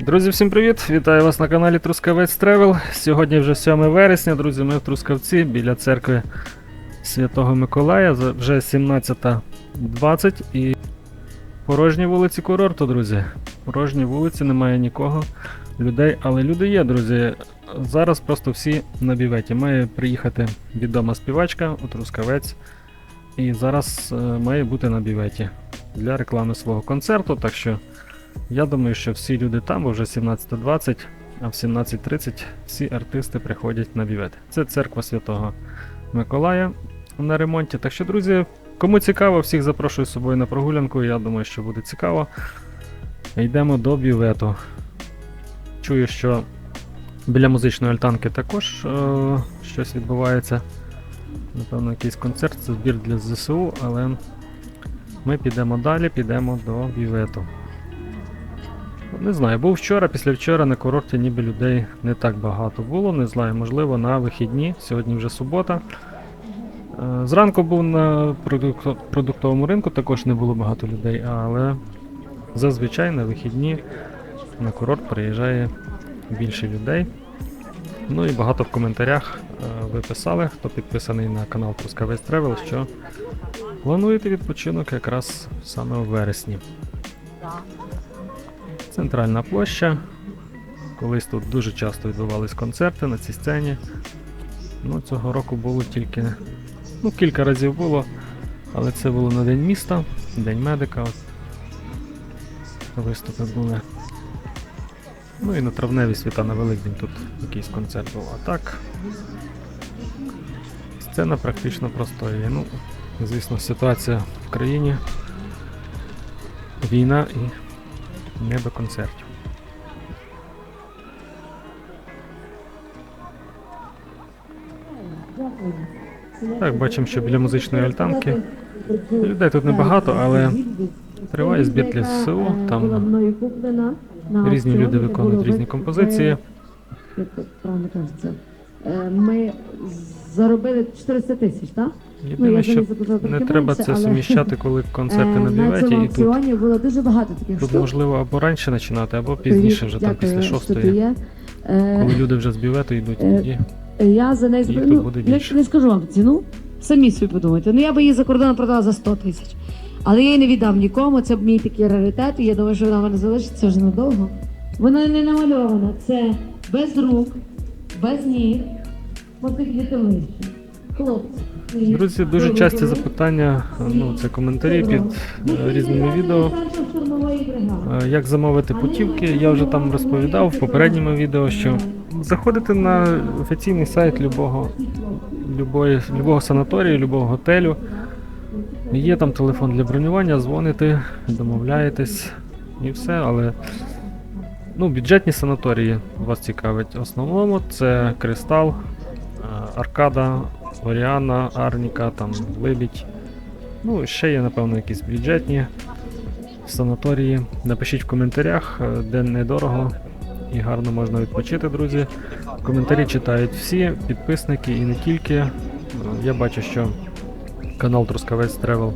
Друзі, всім привіт! Вітаю вас на каналі Трускавець Тревел. Сьогодні вже 7 вересня, друзі, ми в Трускавці біля церкви Святого Миколая. Вже 17.20 і порожні вулиці курорту, друзі. Порожні вулиці, немає нікого, людей, але люди є, друзі. Зараз просто всі на біветі. Має приїхати відома співачка у Трускавець. І зараз е, має бути на біветі для реклами свого концерту. Так що я думаю, що всі люди там, бо вже 17.20, а в 17.30 всі артисти приходять на бівет. Це церква Святого Миколая на ремонті. Так що, друзі, кому цікаво, всіх запрошую з собою на прогулянку. Я думаю, що буде цікаво. Йдемо до бювету. Чую, що біля музичної альтанки також е- щось відбувається. Напевно, якийсь концерт, це збір для ЗСУ, але ми підемо далі, підемо до бювету. Не знаю, був вчора, після вчора на курорті ніби людей не так багато було. Не знаю, можливо, на вихідні. Сьогодні вже субота. Е, Зранку був на продуктовому ринку, також не було багато людей, але зазвичай на вихідні на курорт приїжджає більше людей. Ну і багато в коментарях е, ви писали, хто підписаний на канал Трускавець Тревел, що плануєте відпочинок якраз саме у вересні. Центральна площа. Колись тут дуже часто відбувались концерти на цій сцені. Ну, цього року було тільки. Ну, кілька разів було, але це було на День міста, День медика. От. Виступи були. Ну і на травневі свята на Великдень тут якийсь концерт був. А так. Сцена практично простоює. Ну, звісно, ситуація в країні. Війна і не до концертів. Так, бачимо, що біля музичної альтанки людей тут небагато, але триває збір для ЗСУ. Там різні люди виконують різні композиції. Ми заробили 400 тисяч, так? Єдине, я що не треба це але- суміщати, коли концерти Е, на бюветі, і тут, було дуже багато таких тут можливо або раніше починати, або пізніше, вже там після шостої. Е, Коли люди вже з бювету йдуть, Е, тоді. Я за неї Їх зб- тут ну, не, не скажу вам ціну, самі собі подумайте. Ну я би її за кордоном продала за 100 тисяч. Але я її не віддам нікому, це мій такий раритет, і я думаю, що вона в мене залишиться вже надовго. Вона не намальована, це без рук, без ніг, по тих літовищі. Хлопці. Друзі, дуже часті запитання, ну це коментарі під е, різними відео. Е, Як замовити путівки, я вже там розповідав в попередньому відео, що заходите на офіційний сайт любого, любої, любого санаторію, любого готелю. Є там телефон для бронювання, дзвоните, домовляєтесь і все, але ну, бюджетні санаторії вас цікавить. В основному це Кристал, е, Аркада, Оріана, Арніка, там Либідь. Ну, ще є, напевно, якісь бюджетні санаторії. Напишіть в коментарях, е, де недорого і гарно можна відпочити, друзі. Коментарі читають всі, підписники і не тільки. Е, Я бачу, що канал Трускавець Тревел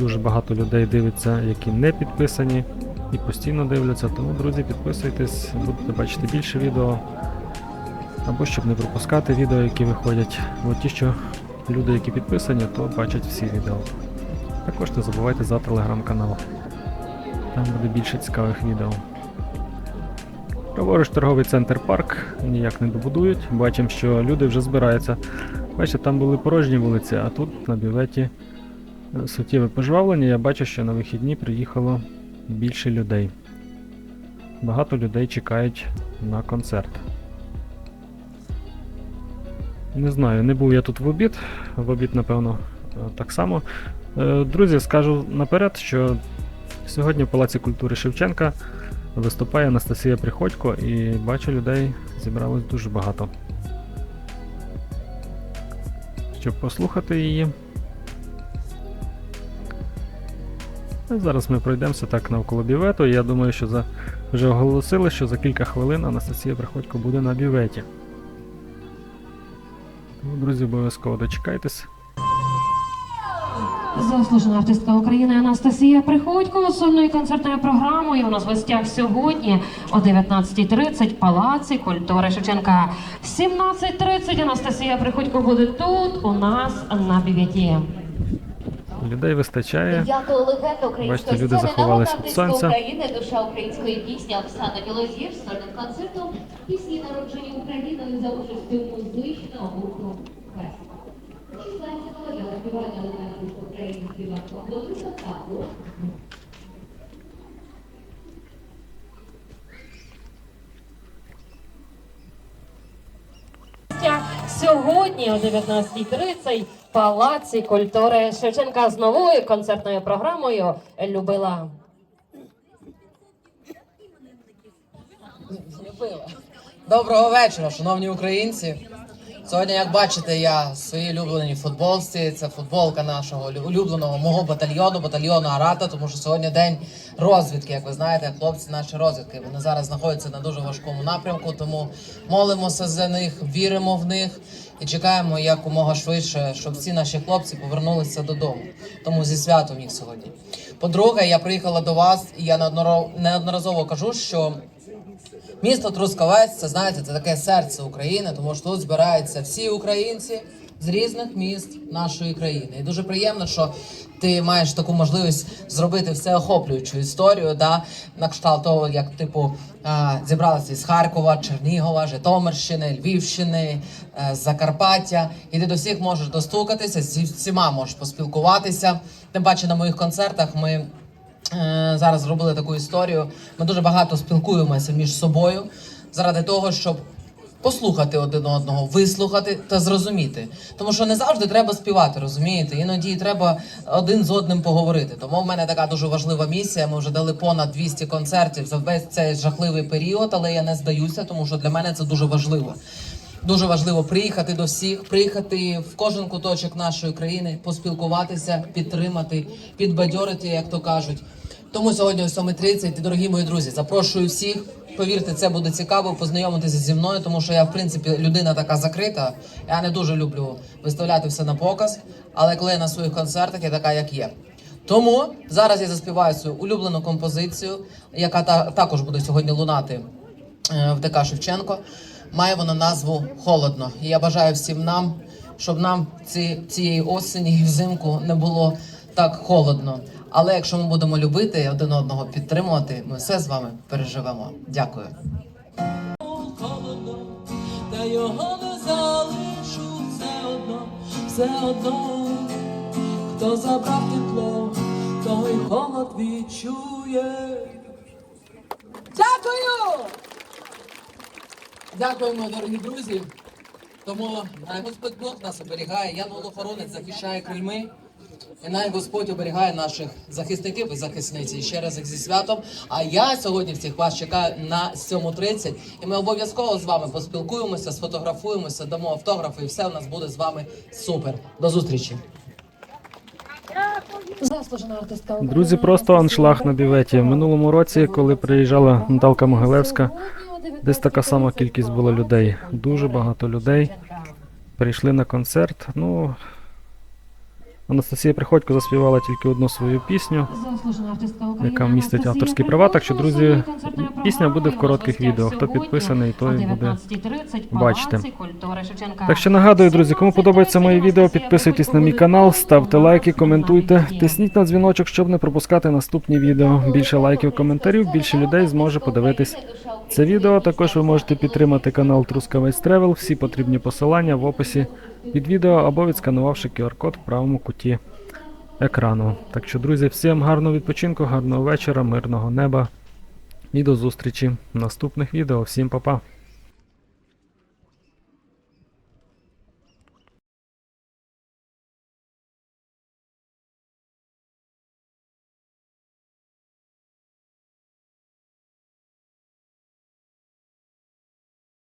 дуже багато людей дивиться, які не підписані і постійно дивляться. Тому, друзі, підписуйтесь, будете бачити більше відео. Або щоб не пропускати відео, які виходять. Бо ті, що люди, які підписані, то бачать всі відео. Також не забувайте за телеграм-канал. Там буде більше цікавих відео. Праворуч торговий центр парк ніяк не добудують. Бачимо, що люди вже збираються. Бачите, там були порожні вулиці, а тут на бюветі е, суттєве пожвавлення. Я бачу, що на вихідні приїхало більше людей. Багато людей чекають на концерт. Не знаю, не був я тут в обід. В обід, напевно, е, так само. Е, Друзі, скажу наперед, що сьогодні в Палаці культури Шевченка виступає Анастасія Приходько і бачу людей зібралось дуже багато. Щоб послухати її. Зараз ми пройдемося так навколо бювету. і Я думаю, що за вже оголосили, що за кілька хвилин Анастасія Приходько буде на бюветі. Тому, друзі, обов'язково дочекайтесь. Заслужена артистка України Анастасія Приходько з сольною концертною програмою. У нас в гостях сьогодні о 19.30 Палаці культури Шевченка. В 17.30 Анастасія Приходько буде тут у нас на бів'яті. Людей вистачає. Бачите, люди заховалися від сонця. України, душа української пісні Оксана Білозір сольним концертом пісні народжені Україною за участю музичного гурту «Фест». 16-го для співання легенди України співак композитор та Сьогодні о 19.30 Палаці культури Шевченка з новою концертною програмою Любила. Доброго вечора, шановні українці. Сьогодні, як бачите, я в своїй улюбленій футболці. Це футболка нашого лю- улюбленого мого батальйону, батальйону Арата, тому що сьогодні день розвідки. Як ви знаєте, хлопці наші розвідки. Вони зараз знаходяться на дуже важкому напрямку, тому молимося за них, віримо в них і чекаємо якомога швидше, щоб всі наші хлопці повернулися додому. Тому зі святом їх сьогодні. По-друге, я приїхала до вас, і я неодноразово кажу, що Місто Трускавець, це знаєте, це таке серце України, тому що тут збираються всі українці з різних міст нашої країни. І дуже приємно, що ти маєш таку можливість зробити всеохоплюючу історію, да, на кшталт того, як типу зібралися із Харкова, Чернігова, Житомирщини, Львівщини, е, Закарпаття. І ти до всіх можеш достукатися, зі всіма можеш поспілкуватися. Тим паче на моїх концертах ми зараз зробили таку історію. Ми дуже багато спілкуємося між собою заради того, щоб послухати один одного, вислухати та зрозуміти. Тому що не завжди треба співати, розумієте? Іноді треба один з одним поговорити. Тому в мене така дуже важлива місія. Ми вже дали понад 200 концертів за весь цей жахливий період, але я не здаюся, тому що для мене це дуже важливо. Дуже важливо приїхати до всіх, приїхати в кожен куточок нашої країни, поспілкуватися, підтримати, підбадьорити, як то кажуть. Тому сьогодні о 7.30, дорогі мої друзі, запрошую всіх. Повірте, це буде цікаво познайомитися зі мною, тому що я, в принципі, людина така закрита. Я не дуже люблю виставляти все на показ, але коли я на своїх концертах, я така, як є. Тому зараз я заспіваю свою улюблену композицію, яка та, також буде сьогодні лунати е, в ДК Шевченко. Має вона назву Холодно. І я бажаю всім нам, щоб нам ці, цієї осені і взимку не було так холодно. Але якщо ми будемо любити один одного підтримувати, ми все з вами переживемо. Дякую. холодно, та його не залишу все одно, все одно, хто забрав тепло, той холод відчує. Дякую! Дякуємо, дорогі друзі. Тому най Господь Бог нас оберігає. Янгол охоронець захищає крильми. І най Господь оберігає наших захисників і захисниць. І ще раз їх зі святом. А я сьогодні всіх вас чекаю на 7.30. І ми обов'язково з вами поспілкуємося, сфотографуємося, дамо автографи, і все у нас буде з вами супер. До зустрічі. Друзі, просто аншлаг на біветі. В минулому році, коли приїжджала Наталка Могилевська, десь така сама кількість була людей. Дуже багато людей прийшли на концерт. Ну, Анастасія Приходько заспівала тільки одну свою пісню. Яка містить авторські права. Так що, друзі, пісня буде в коротких відео. Хто підписаний, той буде 19:30 бачити. Так що нагадую, друзі, кому подобається моє відео, підписуйтесь на мій канал, ставте лайки, коментуйте, тисніть на дзвіночок, щоб не пропускати наступні відео. Більше лайків, коментарів, більше людей зможе подивитись це відео. Також ви можете підтримати канал Трускавець Тревел. Всі потрібні посилання в описі під відео або відсканувавши QR-код в правому куті екрану. Так що, друзі, всім гарного відпочинку, гарного вечора, мирного неба і до зустрічі в наступних відео. Всім па-па!